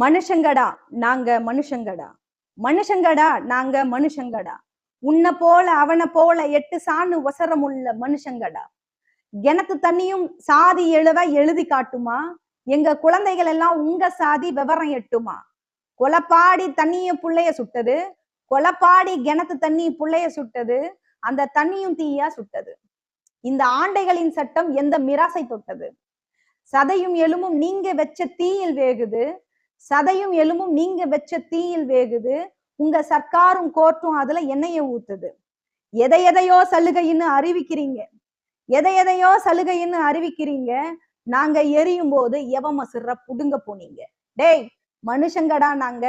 மனுஷங்கடா நாங்க மனுஷங்கடா. மனுஷங்கடா நாங்க மனுஷங்கடா. உன்னை போல அவனை போல எட்டு சாணு வசரமுள்ள மனுஷங்கடா. கிணத்து தண்ணியும் சாதி எழுவ எழுதி காட்டுமா? எங்க குழந்தைகள் எல்லாம் உங்க சாதி விவரம் எட்டுமா? கொலப்பாடி தண்ணிய புள்ளைய சுட்டது. கொலப்பாடி கிணத்து தண்ணி புள்ளைய சுட்டது. அந்த தண்ணியும் தீயா சுட்டது. இந்த ஆண்டைகளின் சட்டம் எந்த மிராசை தொட்டது? சதையும் எலும்பும் நீங்க வச்ச தீயில் வேகுது. சதையும் எலும்பும் நீங்க வச்ச தீயில் வேகுது. உங்க சர்க்காரும் கோர்ட்டும் அதுல எண்ணெய ஊத்துது. எதை எதையோ சலுகைன்னு அறிவிக்கிறீங்க. எதை எதையோ சலுகைன்னு அறிவிக்கிறீங்க. நாங்க எரியும் போது எவம சிற புடுங்க போனீங்க. டேய் மனுஷங்கடா நாங்க.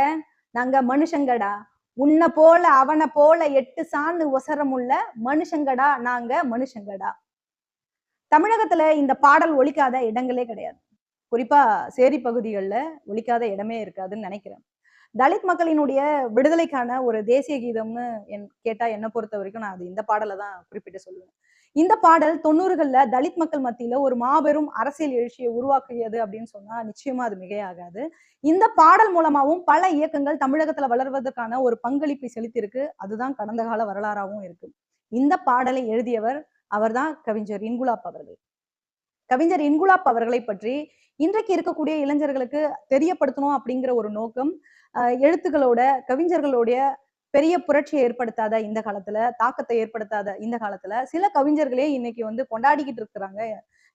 நாங்க மனுஷங்கடா. உன்னை போல அவனை போல எட்டு சாணு ஒசரமுள்ள மனுஷங்கடா நாங்க மனுஷங்கடா. தமிழகத்துல இந்த பாடல் ஒலிக்காத இடங்களே கிடையாது. குறிப்பா சேரி பகுதிகளில் ஒழிக்காத இடமே இருக்காதுன்னு நினைக்கிறேன். தலித் மக்களினுடைய விடுதலைக்கான ஒரு தேசிய கீதம்னு என் கேட்டா என்னை பொறுத்த வரைக்கும் நான் அது இந்த பாடலை தான் குறிப்பிட்டு சொல்லுவேன். இந்த பாடல் தொண்ணூறுகள்ல தலித் மக்கள் மத்தியில ஒரு மாபெரும் அரசியல் எழுச்சியை உருவாக்கியது அப்படின்னு சொன்னா நிச்சயமா அது மிகையாகாது. இந்த பாடல் மூலமாவும் பல இயக்கங்கள் தமிழகத்துல வளர்வதற்கான ஒரு பங்களிப்பை செலுத்தியிருக்கு. அதுதான் கடந்த கால வரலாறாவும் இருக்கு. இந்த பாடலை எழுதியவர் அவர்தான் கவிஞர் இன்குலாப் அவர்கள். கவிஞர் இன்குலாப் அவர்களை பற்றி இன்றைக்கு இருக்கக்கூடிய இளைஞர்களுக்கு தெரியப்படுத்தணும் அப்படிங்கிற ஒரு நோக்கம் எழுத்துக்களோட கவிஞர்களுடைய பெரிய புரட்சியை ஏற்படுத்தாத இந்த காலத்துல தாக்கத்தை ஏற்படுத்தாத இந்த காலத்துல சில கவிஞர்களே இன்னைக்கு வந்து கொண்டாடிக்கிட்டு இருக்கிறாங்க.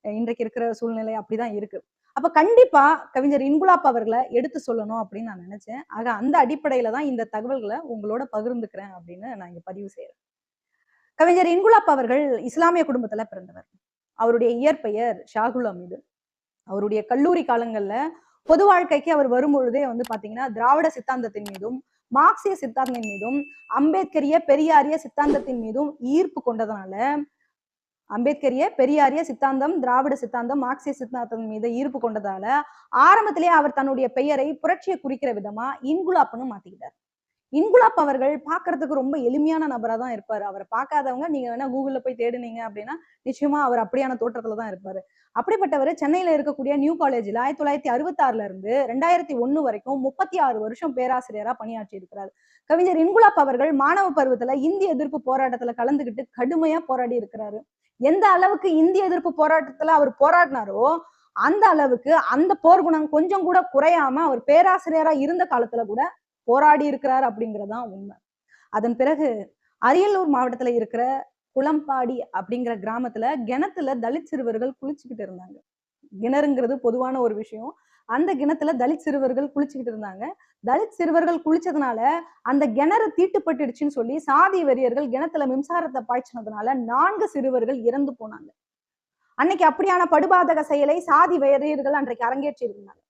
இன்றைக்கு இருக்கிற சூழ்நிலை அப்படிதான் இருக்கு. அப்ப கண்டிப்பா கவிஞர் இன்குலாப் அவர்களை எடுத்து சொல்லணும் அப்படின்னு நான் நினைச்சேன். ஆக அந்த அடிப்படையில தான் இந்த தகவல்களை உங்களோட பகிர்ந்துக்கிறேன் அப்படின்னு நான் இங்க பதிவு செய்யறேன் கவிஞர் இன்குலாப் அவர்கள் இஸ்லாமிய குடும்பத்துல பிறந்தவர். அவருடைய இயற்பெயர் ஷாகுல் அமீது. அவருடைய கல்லூரி காலங்கள்ல பொது வாழ்க்கைக்கு அவர் வரும்பொழுதே வந்து பாத்தீங்கன்னா திராவிட சித்தாந்தத்தின் மீதும் மார்க்சிய சித்தாந்தத்தின் மீதும் அம்பேத்கரிய பெரியாரிய சித்தாந்தத்தின் மீதும் ஈர்ப்பு கொண்டதுனால அம்பேத்கரிய பெரியாரிய சித்தாந்தம் திராவிட சித்தாந்தம் மார்க்சிய சித்தாந்தம் மீது ஈர்ப்பு கொண்டதால ஆரம்பத்திலேயே அவர் தன்னுடைய பெயரை புரட்சியை குறிக்கிற விதமா இன்குலாப்னு மாத்திக்கிட்டார். இன்குலாப் அவர்கள் பாக்குறதுக்கு ரொம்ப எளிமையான நபரா தான் இருப்பாரு. அவரை பார்க்காதவங்க நீங்க வேணா கூகுள்ல போய் தேடுனீங்க அப்படின்னா நிச்சயமா அவர் அப்படியான தோற்றத்துல தான் இருப்பாரு. அப்படிப்பட்டவர் சென்னையில இருக்கக்கூடிய நியூ காலேஜ்ல ஆயிரத்தி தொள்ளாயிரத்தி அறுபத்தி ஆறுல இருந்து ரெண்டாயிரத்தி ஒண்ணு வரைக்கும் முப்பத்தி ஆறு வருஷம் பேராசிரியரா பணியாற்றி இருக்கிறார். கவிஞர் இன்குலாப் அவர்கள் மாணவ பருவத்துல இந்திய எதிர்ப்பு போராட்டத்துல கலந்துகிட்டு கடுமையா போராடி இருக்கிறாரு. எந்த அளவுக்கு இந்திய எதிர்ப்பு போராட்டத்துல அவர் போராடினாரோ அந்த அளவுக்கு அந்த போர்க்குணம் கொஞ்சம் கூட குறையாம அவர் பேராசிரியரா இருந்த காலத்துல கூட போராடி இருக்கிறார் அப்படிங்கறதுதான் உண்மை. அதன் பிறகு அரியலூர் மாவட்டத்துல இருக்கிற குளம்பாடி அப்படிங்கிற கிராமத்துல கிணத்துல தலித் சிறுவர்கள் குளிச்சுக்கிட்டு இருந்தாங்க. கிணறுங்கிறது பொதுவான ஒரு விஷயம். அந்த கிணத்துல தலித் சிறுவர்கள் குளிச்சுக்கிட்டு இருந்தாங்க. தலித் சிறுவர்கள் குளிச்சதுனால அந்த கிணறு தீட்டுப்பட்டுடுச்சுன்னு சொல்லி சாதி வெறியர்கள் கிணத்துல மின்சாரத்தை பாய்ச்சினதுனால நான்கு சிறுவர்கள் இறந்து போனாங்க. அன்னைக்கு அப்படியான படுபாதக செயலை சாதி வெறியர்கள் அன்றைக்கு அரங்கேற்றி இருந்தாங்க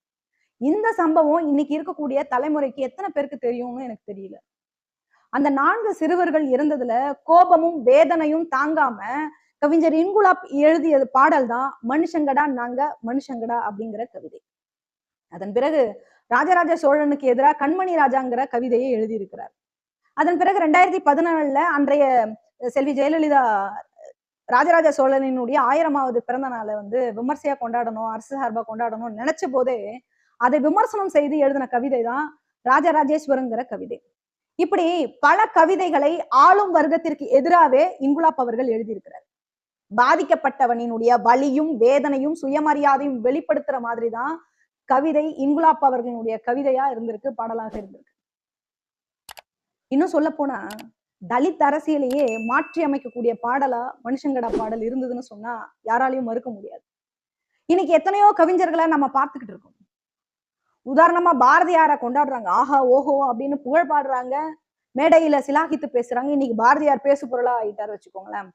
இந்த சம்பவம் இன்னைக்கு இருக்கக்கூடிய தலைமுறைக்கு எத்தனை பேருக்கு தெரியும்னு எனக்கு தெரியல. அந்த நான்கு சிறுவர்கள் இருந்ததுல கோபமும் வேதனையும் தாங்காம கவிஞர் இன்குலாப் எழுதிய பாடல் தான் மனுஷங்கடா நாங்க மனுஷங்கடா அப்படிங்கிற கவிதை. அதன் பிறகு ராஜராஜ சோழனுக்கு எதிராக கண்மணி ராஜாங்கிற கவிதையை எழுதியிருக்கிறார். அதன் பிறகு ரெண்டாயிரத்தி பதினாலுல அன்றைய செல்வி ஜெயலலிதா ராஜராஜ சோழனினுடைய ஆயிரமாவது பிறந்த நாளை வந்து விமர்சையா கொண்டாடணும் அரசு சார்பா கொண்டாடணும்னு நினைச்ச போதே அதை விமர்சனம் செய்து எழுதின கவிதை தான் ராஜராஜேஸ்வரங்கிற கவிதை. இப்படி பல கவிதைகளை ஆளும் வர்க்கத்திற்கு எதிராகவே இங்குலாப் அவர்கள் எழுதியிருக்கிறார். பாதிக்கப்பட்டவனினுடைய வலியும் வேதனையும் சுயமரியாதையும் வெளிப்படுத்துற மாதிரி தான் கவிதை இங்குலாப் அவர்களுடைய கவிதையா இருந்திருக்கு பாடலாக இருந்திருக்கு. இன்னும் சொல்ல போனா தலித் அரசியலையே மாற்றி அமைக்கக்கூடிய பாடலா மனுஷங்கடா பாடல் இருந்ததுன்னு சொன்னா யாராலையும் மறுக்க முடியாது. இன்னைக்கு எத்தனையோ கவிஞர்களை நம்ம பார்த்துக்கிட்டு இருக்கோம். உதாரணமா பாரதியார கொண்டாடுறாங்க. ஆஹா ஓஹோ அப்படின்னு புகழ் பாடுறாங்க. மேடையில சிலாகித்து பேசுறாங்க. இன்னைக்கு பாரதியார் பேசு பொருளா ஆயிட்டாரு வச்சுக்கோங்களேன்.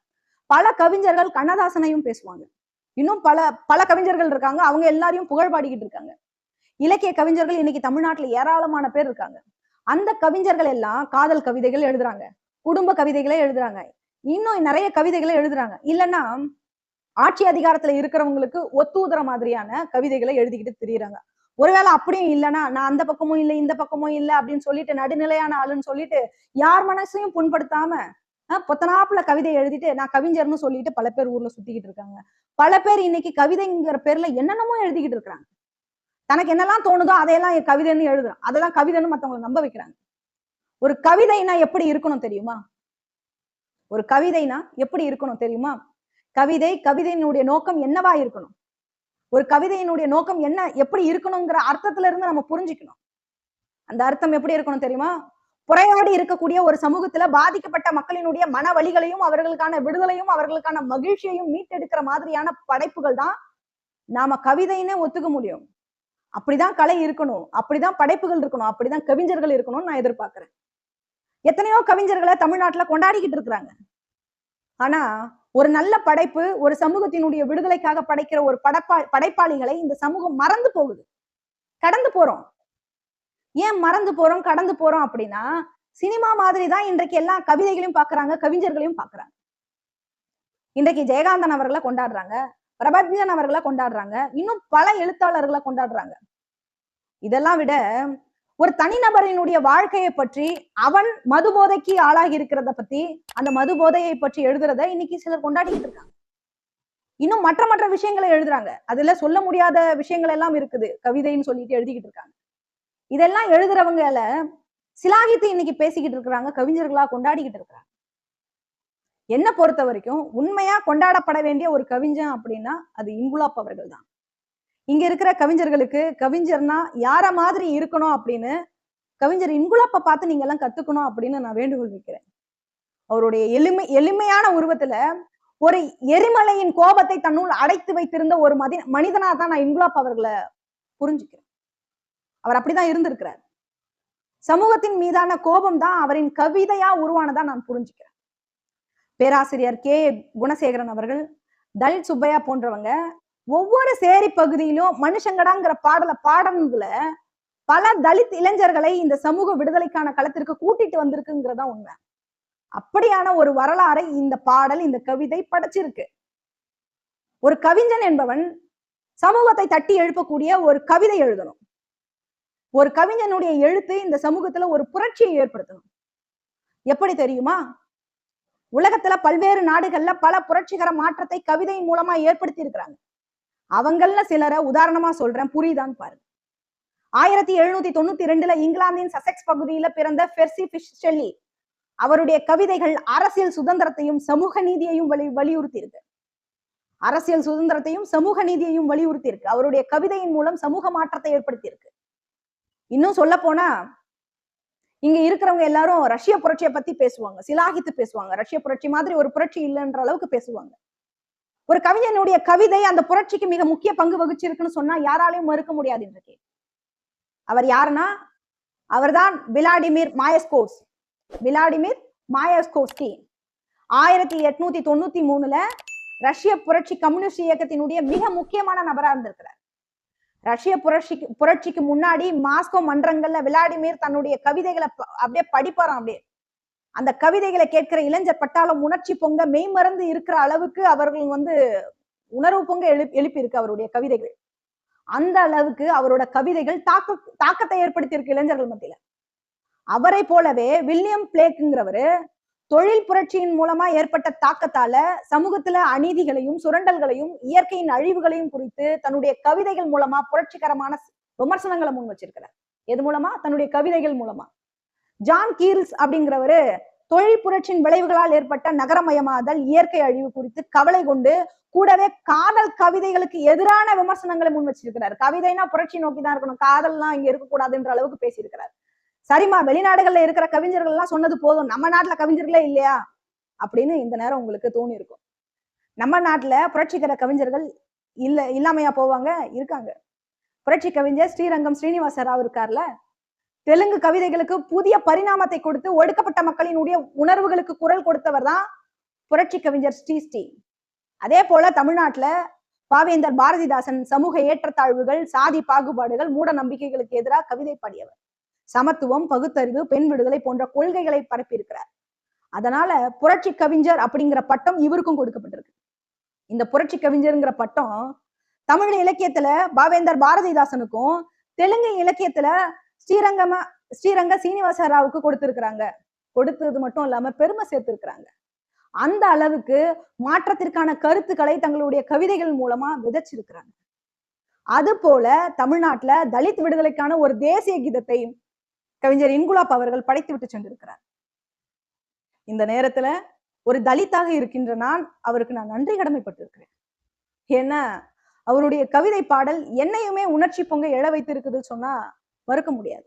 பல கவிஞர்கள் கண்ணதாசனையும் பேசுவாங்க. இன்னும் பல பல கவிஞர்கள் இருக்காங்க. அவங்க எல்லாரையும் புகழ் பாடிக்கிட்டு இருக்காங்க. இலக்கிய கவிஞர்கள் இன்னைக்கு தமிழ்நாட்டுல ஏராளமான பேர் இருக்காங்க. அந்த கவிஞர்கள் எல்லாம் காதல் கவிதைகள் எழுதுறாங்க. குடும்ப கவிதைகளை எழுதுறாங்க. இன்னும் நிறைய கவிதைகளை எழுதுறாங்க. இல்லைன்னா ஆட்சி அதிகாரத்துல இருக்கிறவங்களுக்கு ஒத்துதர மாதிரியான கவிதைகளை எழுதிக்கிட்டு திரியுறாங்க. ஒருவேளை அப்படியும் இல்லைன்னா நான் அந்த பக்கமும் இல்லை இந்த பக்கமும் இல்லை அப்படின்னு சொல்லிட்டு நடுநிலையான ஆளுன்னு சொல்லிட்டு யார் மனசையும் புண்படுத்தாம பொத்தனாப்புல கவிதை எழுதிட்டு நான் கவிஞர்னு சொல்லிட்டு பல பேர் ஊர்ல சுத்திக்கிட்டு இருக்காங்க. பல பேர் இன்னைக்கு கவிதைங்கிற பேர்ல என்னென்னமோ எழுதிக்கிட்டு இருக்காங்க தனக்கு என்னெல்லாம் தோணுதோ அதையெல்லாம் என் கவிதைன்னு எழுதுறான். அதெல்லாம் கவிதைன்னு மத்தவங்களை நம்ப வைக்கிறாங்க. ஒரு கவிதைனா எப்படி இருக்கணும் தெரியுமா? ஒரு கவிதைனா எப்படி இருக்கணும் தெரியுமா? கவிதை கவிதையினுடைய நோக்கம் என்னவா இருக்கணும்? ஒரு கவிதையினுடைய நோக்கம் என்ன? எப்படி இருக்கணுங்கிற அர்த்தத்துல இருந்து நம்ம புரிஞ்சுக்கணும். அந்த அர்த்தம் எப்படி இருக்கணும் தெரியுமா? புறையாடி இருக்கக்கூடிய ஒரு சமூகத்துல பாதிக்கப்பட்ட மக்களினுடைய மன வழிகளையும் அவர்களுக்கான விடுதலையும் அவர்களுக்கான மகிழ்ச்சியையும் மீட்டெடுக்கிற மாதிரியான படைப்புகள் தான் நாம கவிதைன்னு ஒத்துக்க முடியும். அப்படிதான் கலை இருக்கணும். அப்படிதான் படைப்புகள் இருக்கணும். அப்படிதான் கவிஞர்கள் இருக்கணும்னு நான் எதிர்பார்க்கிறேன். எத்தனையோ கவிஞர்களை தமிழ்நாட்டுல கொண்டாடிக்கிட்டு இருக்கிறாங்க. ஆனா ஒரு நல்ல படைப்பு ஒரு சமூகத்தினுடைய விடுதலைக்காக படைக்கிற ஒரு படைப்பா படைப்பாளிகளை இந்த சமூகம் மறந்து போகுது. கடந்து போறோம். ஏன் மறந்து போறோம் கடந்து போறோம் அப்படின்னா சினிமா மாதிரி தான் இன்றைக்கு எல்லா கவிதைகளையும் பாக்குறாங்க கவிஞர்களையும் பாக்குறாங்க இன்றைக்கு ஜெயகாந்தன் அவர்களை கொண்டாடுறாங்க பிரபஞ்சன் அவர்களை கொண்டாடுறாங்க இன்னும் பல எழுத்தாளர்களை கொண்டாடுறாங்க. இதெல்லாம் விட ஒரு தனிநபரினுடைய வாழ்க்கையை பற்றி அவன் மது போதைக்கு ஆளாகி இருக்கிறத பத்தி அந்த மது போதையை பற்றி எழுதுறத இன்னைக்கு சிலர் கொண்டாடிக்கிட்டு இருக்காங்க. இன்னும் மற்ற மற்ற விஷயங்களை எழுதுறாங்க. அதுல சொல்ல முடியாத விஷயங்கள் எல்லாம் இருக்குது கவிதைன்னு சொல்லிட்டு எழுதிக்கிட்டு இருக்காங்க. இதெல்லாம் எழுதுறவங்கள சிலாகித்து இன்னைக்கு பேசிக்கிட்டு இருக்கிறாங்க கவிஞர்களா கொண்டாடிக்கிட்டு இருக்கிறாங்க. என்ன பொறுத்த வரைக்கும் உண்மையா கொண்டாடப்பட வேண்டிய ஒரு கவிஞன் அப்படின்னா அது இங்குலாப் அவர்கள் தான் இங்க இருக்கிற கவிஞர்களுக்கு கவிஞர்னா யார மாதிரி இருக்கணும் அப்படின்னு கவிஞர் இன்குலாப்ப பார்த்து நீங்க எல்லாம் கத்துக்கணும் அப்படின்னு நான் வேண்டுகோள் வைக்கிறேன். அவருடைய எளிமை எளிமையான உருவத்துல ஒரு எரிமலையின் கோபத்தை தன்னுள் அடைத்து வைத்திருந்த ஒரு மதி மனிதனா தான் நான் இன்குலாப் அவர்களை புரிஞ்சுக்கிறேன். அவர் அப்படிதான் இருந்திருக்கிறார். சமூகத்தின் மீதான கோபம் தான் அவரின் கவிதையா உருவானதா நான் புரிஞ்சுக்கிறேன். பேராசிரியர் கே. குணசேகரன் அவர்கள் தலித் சுப்பையா போன்றவங்க ஒவ்வொரு சேரி பகுதியிலும் மனுஷங்கடாங்கிற பாடலை பாடனதுல பல தலித் இளைஞர்களை இந்த சமூக விடுதலைக்கான களத்திற்கு கூட்டிட்டு வந்திருக்குங்கிறதா உண்மை. அப்படியான ஒரு வரலாறை இந்த பாடல் இந்த கவிதை படைச்சிருக்கு. ஒரு கவிஞன் என்பவன் சமூகத்தை தட்டி எழுப்பக்கூடிய ஒரு கவிதை எழுதணும். ஒரு கவிஞனுடைய எழுத்து இந்த சமூகத்துல ஒரு புரட்சியை ஏற்படுத்தணும். எப்படி தெரியுமா? உலகத்துல பல்வேறு நாடுகள்ல பல புரட்சிகர மாற்றத்தை கவிதையின் மூலமா ஏற்படுத்தி இருக்கிறாங்க அவங்கள சிலரை உதாரணமா சொல்றேன். புரியுதான்னு பாருங்க. ஆயிரத்தி எழுநூத்தி தொண்ணூத்தி ரெண்டுல இங்கிலாந்தின் சசெக்ஸ் பகுதியில பிறந்த பெர்சி ஃபிஷ் ஷெல்லி அவருடைய கவிதைகள் அரசியல் சுதந்திரத்தையும் சமூக நீதியையும் வலி வலியுறுத்தி இருக்கு அரசியல் சுதந்திரத்தையும் சமூக நீதியையும் வலியுறுத்தி இருக்கு அவருடைய கவிதையின் மூலம் சமூக மாற்றத்தை ஏற்படுத்தி இருக்கு இன்னும் சொல்ல போனா இங்க இருக்கிறவங்க எல்லாரும் ரஷ்ய புரட்சியை பத்தி பேசுவாங்க. சிலாகித்து பேசுவாங்க. ரஷ்ய புரட்சி மாதிரி ஒரு புரட்சி இல்லைன்ற அளவுக்கு பேசுவாங்க. ஒரு கவிஞனுடைய கவிதை அந்த புரட்சிக்கு மிக முக்கிய பங்கு வகிச்சிருக்குன்னு சொன்னா யாராலையும் மறுக்க முடியாது இன்றைக்கு அவர் யாருன்னா? அவர்தான் விளாடிமிர் மாயஸ்கோஸ் விளாடிமிர் மாயஸ்கோஸ்கி ஆயிரத்தி எட்நூத்தி தொண்ணூத்தி மூணுல ரஷ்ய புரட்சி கம்யூனிஸ்ட் இயக்கத்தினுடைய மிக முக்கியமான நபரா இருந்திருக்கிறார். ரஷ்ய புரட்சிக்கு புரட்சிக்கு முன்னாடி மாஸ்கோ மன்றங்கள்ல விளாடிமிர் தன்னுடைய கவிதைகளை அப்படியே படிப்பாராம் அப்படியே. அந்த கவிதைகளை கேட்கிற இளைஞர் பட்டாளம் உணர்ச்சி பொங்க மெய்மறந்து இருக்கிற அளவுக்கு அவர்கள் வந்து உணர்வு பொங்க எழுப்பி எழுப்பி இருக்கு அவருடைய கவிதைகள். அந்த அளவுக்கு அவரோட கவிதைகள் தாக்க தாக்கத்தை ஏற்படுத்தி இருக்கு இளைஞர்கள் மத்தியில. அவரை போலவே வில்லியம் பிளேக்குங்கிறவரு தொழில் புரட்சியின் மூலமா ஏற்பட்ட தாக்கத்தால சமூகத்துல அநீதிகளையும் சுரண்டல்களையும் இயற்கையின் அழிவுகளையும் குறித்து தன்னுடைய கவிதைகள் மூலமா புரட்சிகரமான விமர்சனங்களை முன் வச்சிருக்கிறார். எது மூலமா? தன்னுடைய கவிதைகள் மூலமா. ஜான் கீல்ஸ் அப்படிங்கிறவரு தொழில் புரட்சியின் விளைவுகளால் ஏற்பட்ட நகரமயமாதல் இயற்கை அழிவு குறித்து கவலை கொண்டு கூடவே காதல் கவிதைகளுக்கு எதிரான விமர்சனங்களை முன் வச்சிருக்கிறார். கவிதைனா புரட்சி நோக்கி தான் இருக்கணும். காதல்லாம் இங்க இருக்கக்கூடாதுன்ற அளவுக்கு பேசியிருக்கிறார். சரிம்மா வெளிநாடுகள்ல இருக்கிற கவிஞர்கள் எல்லாம் சொன்னது போதும். நம்ம நாட்டுல கவிஞர்களே இல்லையா? அப்படின்னு இந்த நேரம் உங்களுக்கு தோணி இருக்கும் நம்ம நாட்டுல புரட்சிகர கவிஞர்கள் இல்ல இல்லாமையா போவாங்க இருக்காங்க. புரட்சி கவிஞர் ஸ்ரீரங்கம் ஸ்ரீனிவாச ராவ் இருக்கார்ல? தெலுங்கு கவிதைகளுக்கு புதிய பரிணாமத்தை கொடுத்து ஒடுக்கப்பட்ட மக்களினுடைய உணர்வுகளுக்கு குரல் கொடுத்தவர் தான் புரட்சி கவிஞர் ஸ்ரீ ஸ்ரீ. அதே போல தமிழ்நாட்டுல பாவேந்தர் பாரதிதாசன் சமூக ஏற்றத்தாழ்வுகள் சாதி பாகுபாடுகள் மூட நம்பிக்கைகளுக்கு எதிராக கவிதை பாடியவர். சமத்துவம் பகுத்தறிவு பெண் விடுதலை போன்ற கொள்கைகளை பரப்பியிருக்கிறார். அதனால புரட்சி கவிஞர் அப்படிங்கிற பட்டம் இவருக்கும் கொடுக்கப்பட்டிருக்கு. இந்த புரட்சி கவிஞருங்கிற பட்டம் தமிழ் இலக்கியத்துல பாவேந்தர் பாரதிதாசனுக்கும் தெலுங்கு இலக்கியத்துல ஸ்ரீரங்கமா ஸ்ரீரங்க சீனிவாச ராவுக்கு கொடுத்திருக்கிறாங்க. கொடுத்தது மட்டும் இல்லாம பெருமை சேர்த்திருக்கிறாங்க. அந்த அளவுக்கு மாற்றத்திற்கான கருத்துக்களை தங்களுடைய கவிதைகள் மூலமா விதைச்சிருக்கிறாங்க. அது போல தமிழ்நாட்டுல தலித் விடுதலைக்கான ஒரு தேசிய கீதத்தை கவிஞர் இன்குலாப் அவர்கள் படைத்து விட்டு சென்றிருக்கிறார். இந்த நேரத்துல ஒரு தலித்தாக இருக்கின்ற நான் அவருக்கு நான் நன்றி கடமைப்பட்டிருக்கிறேன். ஏன்னா அவருடைய கவிதை பாடல் என்னையுமே உணர்ச்சி பொங்க எழ வைத்திருக்குது சொன்னா மறுக்க முடியாது.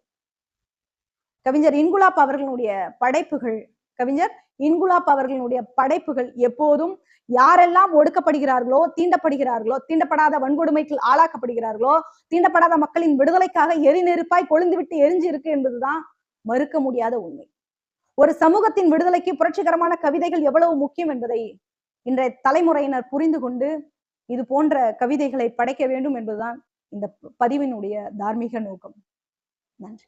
கவிஞர் இன்குலாப் அவர்களுடைய படைப்புகள் கவிஞர் இன்குலாப் அவர்களுடைய படைப்புகள் எப்போதும் யாரெல்லாம் ஒடுக்கப்படுகிறார்களோ தீண்டப்படுகிறார்களோ தீண்டப்படாத வன்கொடுமைக்கு ஆளாக்கப்படுகிறார்களோ தீண்டப்படாத மக்களின் விடுதலைக்காக எரிநெருப்பாய் கொழுந்துவிட்டு எரிஞ்சு இருக்கு என்பதுதான் மறுக்க முடியாத உண்மை. ஒரு சமூகத்தின் விடுதலைக்கு புரட்சிகரமான கவிதைகள் எவ்வளவு முக்கியம் என்பதை இன்றைய தலைமுறையினர் புரிந்து கொண்டு இது போன்ற கவிதைகளை படைக்க வேண்டும் என்பதுதான் இந்த பதிவினுடைய தார்மீக நோக்கம். நன்றி